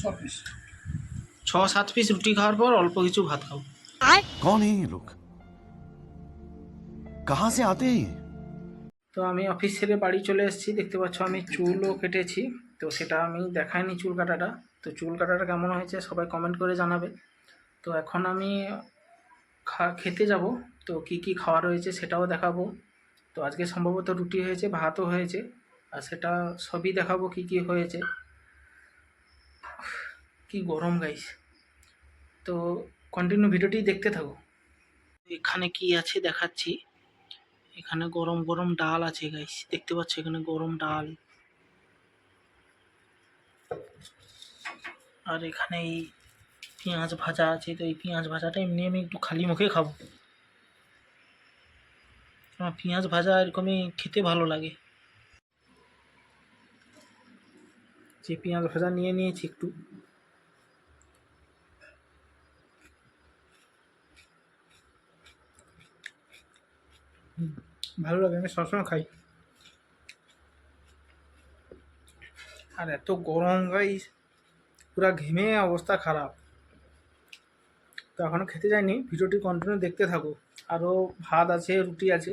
ছ পিস ছ সাত পিস রুটি খাওয়ার পর অল্প কিছু ভাত খাব। কন এই লোক? কাহা সে আতে তো আমি অফিস ছেড়ে বাড়ি চলে এসেছি দেখতে পাচ্ছ আমি চুলও কেটেছি। তো সেটা আমি দেখাইনি চুল কাটাটা। তো চুল কাটাটা কেমন হয়েছে সবাই কমেন্ট করে জানাবে। তো এখন আমি খা খেতে যাব। তো কি কি খাওয়া রয়েছে সেটাও দেখাবো। তো আজকে সম্ভবত রুটি হয়েছে ভাতও হয়েছে। আর সেটা সবই দেখাবো কি কি হয়েছে। কি গরম গাইস তো কন্টিনিউ ভিডিওটি দেখতে থাকো। এখানে কি আছে দেখাচ্ছি? এখানে গরম গরম ডাল আছে গাইস দেখতে পাচ্ছ এখানে গরম ডাল। আর এখানে এই পেঁয়াজ ভাজা আছে, তো এই পেঁয়াজ ভাজাটা এমনি আমি একটু খালি মুখে খাব। আমার পেঁয়াজ ভাজা এরকমই খেতে ভালো লাগে। যে পেঁয়াজ ভাজা নিয়ে নিয়েছি একটু। ভালো লাগে আমি সবসময় খাই। আর এত গরম গাই পুরা ঘেমে অবস্থা খারাপ। তো এখনও খেতে যাইনি ভিডিওটি কন্টিনিউ দেখতে থাকো। আরও ভাত আছে রুটি আছে।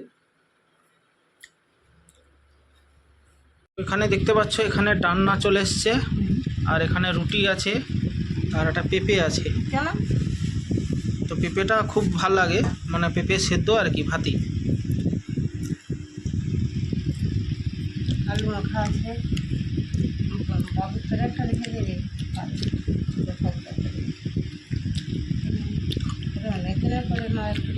এখানে দেখতে পাচ্ছ এখানে ডান্না চলে এসছে আর এখানে রুটি আছে আর একটা পেঁপে আছে। কেন? তো পেঁপেটা খুব ভালো লাগে মানে পেঁপে সেদ্ধ আর কি ভাতি আলু মাখা আছে। বাবু তোর একটা রেখে দেবে অনেকদিনের পরে মা একটু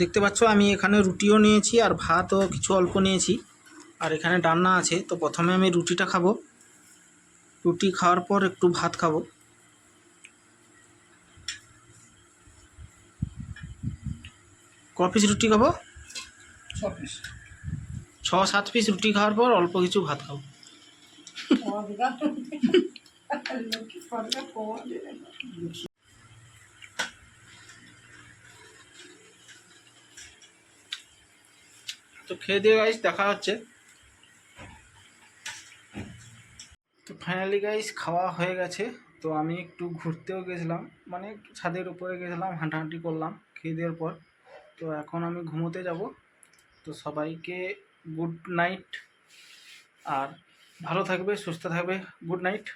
দেখতে পাচ্ছ, আমি এখানে রুটিও নিয়েছি আর ভাতও কিছু অল্প নিয়েছি। আর এখানে ডান্না আছে তো প্রথমে আমি রুটিটা খাব। রুটি খাওয়ার পর একটু ভাত খাব। ক পিস রুটি খাব? ছ পিস ছ সাত পিস রুটি খাওয়ার পর অল্প কিছু ভাত খাব। তো খেয়ে দিয়ে গাইস দেখা হচ্ছে। ফাইনালি গাইস খাওয়া হয়ে গেছে। তো আমি একটু ঘুরতেও গেছিলাম। মানে ছাদের উপরে গেছিলাম, হাঁটাহাঁটি করলাম, খেয়ে দেওয়ার পর। তো এখন আমি ঘুমোতে যাব। তো সবাইকে গুড নাইট আর ভালো থাকবে, সুস্থ থাকবে। Good night